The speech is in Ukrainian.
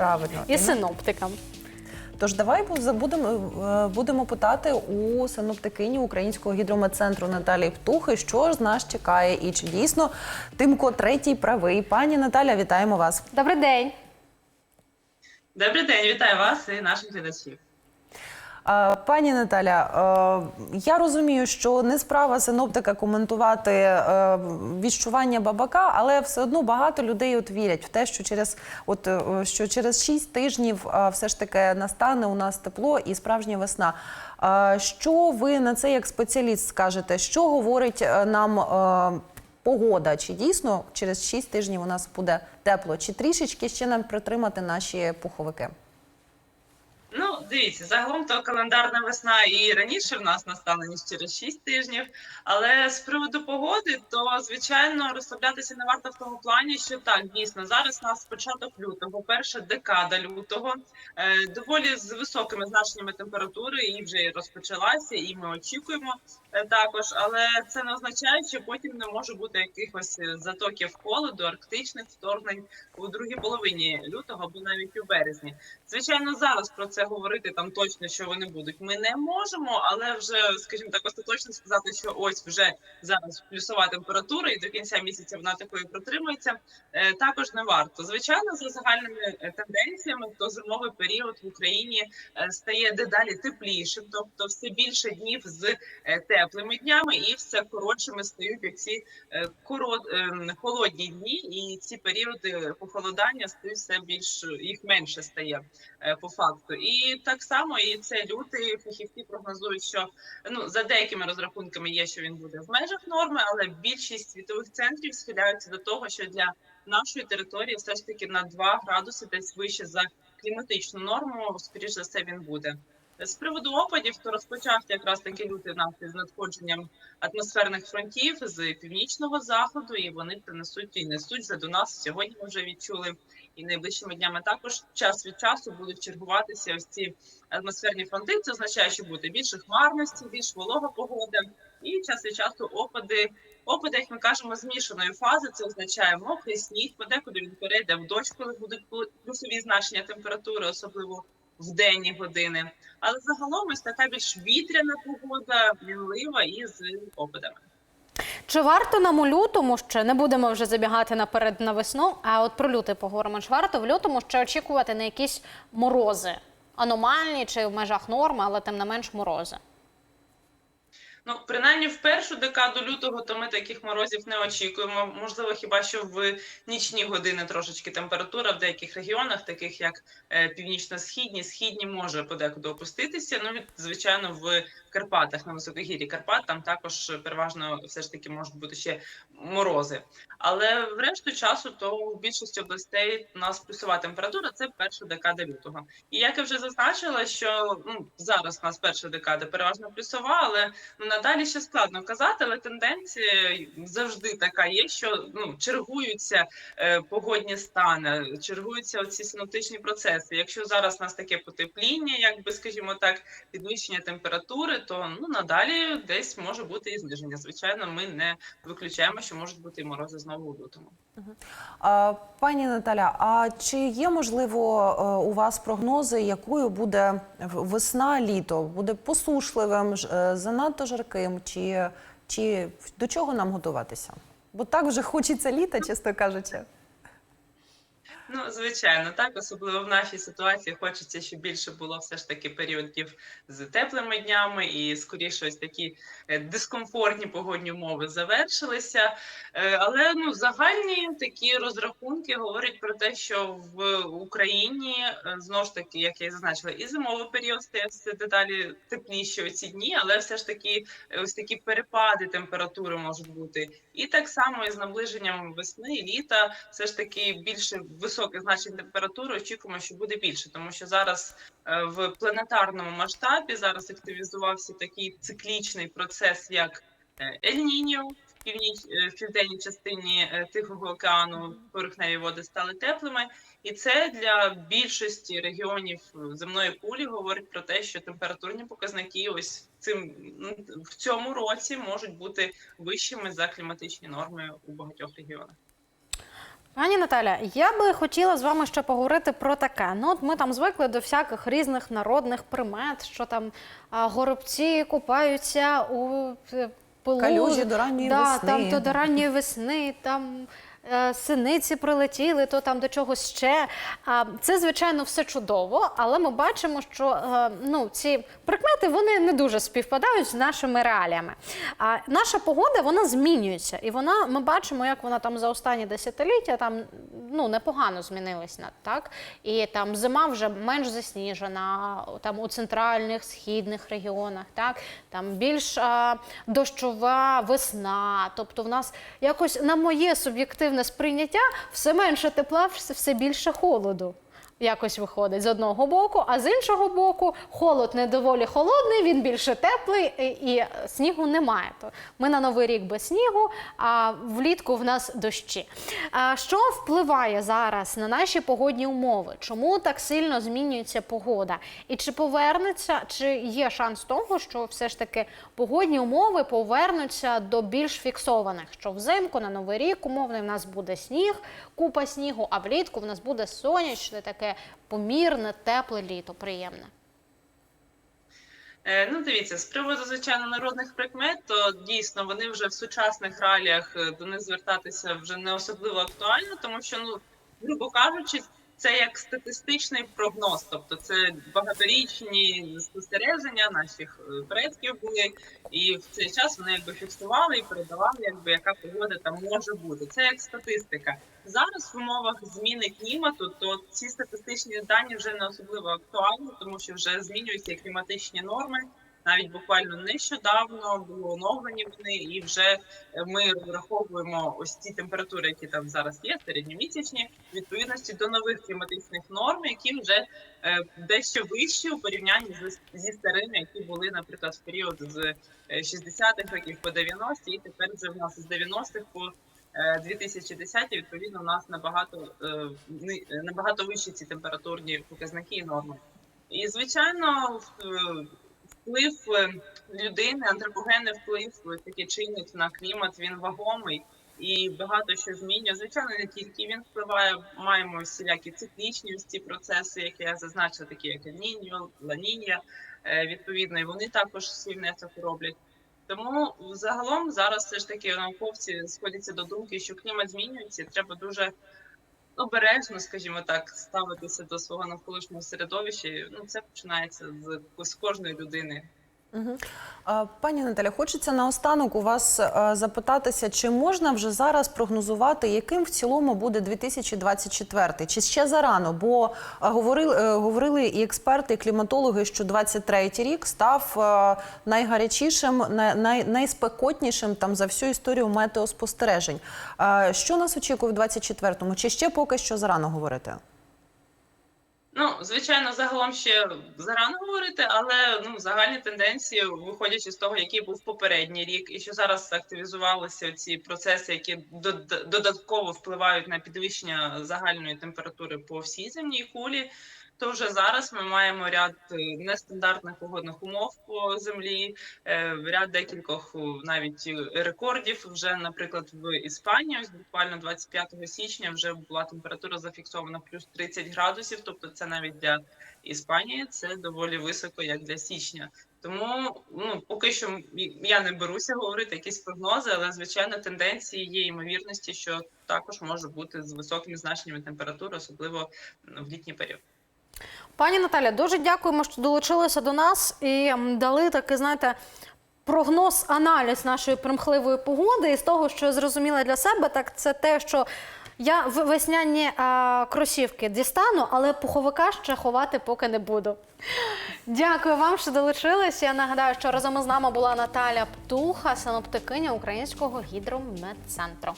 Правильно. і синоптикам. Тож давай забудемо будемо, е, будемо питати у синоптикині Українського гідрометцентру Наталії Птухи, що ж нас чекає, і чи дійсно Тимко третій правий. Пані Наталя, вітаємо вас. Добрий день. Добрий день, вітаю вас і наших глядачів. Пані Наталя, е, я розумію, що не справа синоптика коментувати е, відчування бабака, але все одно багато людей от вірять в те, що через от е, що через 6 тижнів все ж таки настане у нас тепло і справжня весна. Що ви на це як спеціаліст скажете? Що говорить нам погода? Чи дійсно через 6 тижнів у нас буде тепло? Чи трішечки ще нам притримати наші пуховики? Дивіться, загалом то календарна весна і раніше в нас настала ніж через 6 тижнів. Але з приводу погоди, то звичайно розслаблятися не варто в тому плані, що так дійсно зараз у нас початок лютого, перша декада лютого, е, доволі з високими значеннями температури, і вже розпочалася, і ми очікуємо також. Але це не означає, що потім не може бути якихось е, затоків холоду, арктичних вторгнень у другій половині лютого або навіть у березні. Звичайно, зараз про це говорити там точно, що вони будуть. Ми не можемо, але вже, скажімо так, остаточно сказати, що ось вже зараз плюсова температура, і до кінця місяця вона такою протримується. е, Також не варто. Звичайно, за загальними е, тенденціями, то зимовий період в Україні е, стає дедалі теплішим, тобто все більше днів з е, теплими днями, і все коротшими стають ці холодні дні, і ці періоди похолодання стають все більш їх менше стає е, по факту. І так само і це лютий фахівці прогнозують, що ну за деякими розрахунками є, що він буде в межах норми, але більшість світових центрів схиляються до того, що для нашої території все ж таки на 2 градуси десь вище за кліматичну норму. Скоріш за все він буде. З приводу опадів, то розпочався якраз таки лютий нас із надходженням атмосферних фронтів з північного заходу, і вони принесуть і несуть вже до нас. Сьогодні ми вже відчули і найближчими днями також час від часу будуть чергуватися ось ці атмосферні фронти. Це означає, що буде більше хмарності, більш волога погода, і час від часу опади. Опади, як ми кажемо, змішаної фази. Це означає мокрий сніг, подекуди він перейде в дощ, коли будуть плюсові значення температури, особливо в денні години. Але загалом ось така більш вітряна погода, мінлива і з опадами. Чи варто нам у лютому ще не будемо вже забігати наперед на весну? А от про люти поговоримо. Чи варто в лютому ще очікувати на якісь морози? Аномальні чи в межах норми, але тим не менш морози? Ну, принаймні, в першу декаду лютого то ми таких морозів не очікуємо. Можливо, хіба що в нічні години трошечки температура в деяких регіонах, таких як е, північно-східні, східні, може подекуди опуститися. Ну, звичайно, в Карпатах, на високогір'ї Карпат, там також переважно все ж таки можуть бути ще морози. Але в решту часу, то в більшості областей у нас плюсова температура це перша декада лютого. І як я вже зазначила, що ну зараз у нас перша декада переважно плюсова, але ну надалі ще складно казати. Але тенденція завжди така є, що ну чергуються е, погодні стани, чергуються оці синоптичні процеси. Якщо зараз у нас таке потепління, якби скажімо так, підвищення температури, то ну надалі десь може бути і зниження. Звичайно, ми не виключаємо, що можуть бути і морози знову у лютому. Пані Наталя, а чи є можливо е, у вас прогнози, якою буде весна, літо? Буде посушливим, е, занадто жарким, чи, чи до чого нам готуватися? Бо так вже хочеться літа, чесно кажучи. Ну, звичайно, так, особливо в нашій ситуації хочеться, щоб більше було все ж таки періодів з теплими днями, і скоріше ось такі е, дискомфортні погодні умови завершилися. Е, Але ну загальні такі розрахунки говорять про те, що в Україні е, знову ж таки, як я і зазначила, і зимовий період стає все дедалі тепліші оці дні, але все ж таки ось такі перепади температури можуть бути. І так само із наближенням весни і літа, все ж таки більше високих значень температури очікуємо, що буде більше, тому що зараз е, в планетарному масштабі зараз активізувався такий циклічний процес, як е, Ель-Ніньо. В північ е, в південній частині Тихого океану поверхневі води стали теплими, і це для більшості регіонів земної кулі говорить про те, що температурні показники ось цим в цьому році можуть бути вищими за кліматичні норми у багатьох регіонах. Пані Наталя, я би хотіла з вами ще поговорити про таке. Ну, от ми там звикли до всяких різних народних примет, що там а, горобці купаються у е, пилу. Калюжі до ранньої да, весни. Там то до ранньої весни, там синиці прилетіли, то там до чогось ще. Це, звичайно, все чудово, але ми бачимо, що е, ну, ці прикмети вони не дуже співпадають з нашими реаліями. А наша погода вона змінюється, і вона ми бачимо, як вона там за останні десятиліття там ну непогано змінилась так. І там зима вже менш засніжена, там у центральних східних регіонах, так там більш а, дощова весна. Тобто, в нас якось на моє суб'єктивне сприйняття все менше тепла, все більше холоду. Якось виходить з одного боку, а з іншого боку, холод не доволі холодний, він більше теплий і, снігу немає. То ми на новий рік без снігу, а влітку в нас дощі. А що впливає зараз на наші погодні умови? Чому так сильно змінюється погода? І чи повернеться, чи є шанс того, що все ж таки погодні умови повернуться до більш фіксованих? Що взимку на новий рік умовний в нас буде сніг, купа снігу, а влітку в нас буде сонячне таке помірне, тепле літо, приємне. Е, Ну, дивіться, з приводу звичайно народних прикмет, то дійсно вони вже в сучасних реаліях е, до них звертатися вже не особливо актуально, тому що, ну грубо кажучи, це як статистичний прогноз, тобто це багаторічні спостереження наших е, предків були, і в цей час вони якби фіксували і передавали, якби яка погода там може бути. Це як статистика. Зараз в умовах зміни клімату, то ці статистичні дані вже не особливо актуальні, тому що вже змінюються кліматичні норми. Навіть буквально нещодавно були оновлені вони, і вже ми розраховуємо ось ці температури, які там зараз є, середньомісячні, відповідності до нових кліматичних норм, які вже е, дещо вищі у порівнянні зі старими, які були, наприклад, в період з е, 60-х років по 90-ті, і тепер вже в нас з 90-х по е, 2010 відповідно у нас набагато е, е, набагато вищі ці температурні показники і норми. І звичайно, е, вплив е, людини, антропогенний вплив е, такий чинник на клімат, він вагомий і багато що змінює. Звичайно, не тільки він впливає. Маємо всілякі циклічні ці процеси, які я зазначила, такі як Ель-Ніньо, Ла-Нінья, е, відповідно, і вони також свій внесок роблять. Тому загалом зараз все ж таки науковці сходяться до думки, що клімат змінюється, треба дуже обережно, скажімо так, ставитися до свого навколишнього середовища. Ну це починається з, з кожної людини. Пані Наталя, хочеться наостанок у вас е, запитатися, чи можна вже зараз прогнозувати, яким в цілому буде 2024? Чи ще зарано? Бо е, говорили, е, говорили і експерти, і кліматологи, що 23-й рік став найгарячішим, най- най- найспекотнішим там за всю історію метеоспостережень. Що нас очікує в 24-му? Чи ще поки що зарано говорити? Звичайно, загалом ще зарано говорити, але ну загальні тенденції, виходячи з того, який був попередній рік, і що зараз активізувалися ці процеси, які дод- додатково впливають на підвищення загальної температури по всій земній кулі. То вже зараз ми маємо ряд е, нестандартних погодних умов по землі, е, ряд декількох навіть е, рекордів. Вже, наприклад, в Іспанії, ось буквально 25 січня, вже була температура зафіксована плюс 30 градусів. Тобто, це навіть для Іспанії це доволі високо, як для січня. Тому ну поки що я не беруся говорити якісь прогнози, але звичайно тенденції є ймовірності, що також може бути з високими значеннями температури, особливо в літній період. Пані Наталя, дуже дякуємо, що долучилися до нас і дали такий, знаєте, прогноз, аналіз нашої примхливої погоди. І з того, що я зрозуміла для себе, так це те, що я весняні а, кросівки дістану, але пуховика ще ховати поки не буду. Дякую вам, що долучились. Я нагадаю, що разом із нами була Наталя Птуха, синоптикиня Українського гідрометцентру.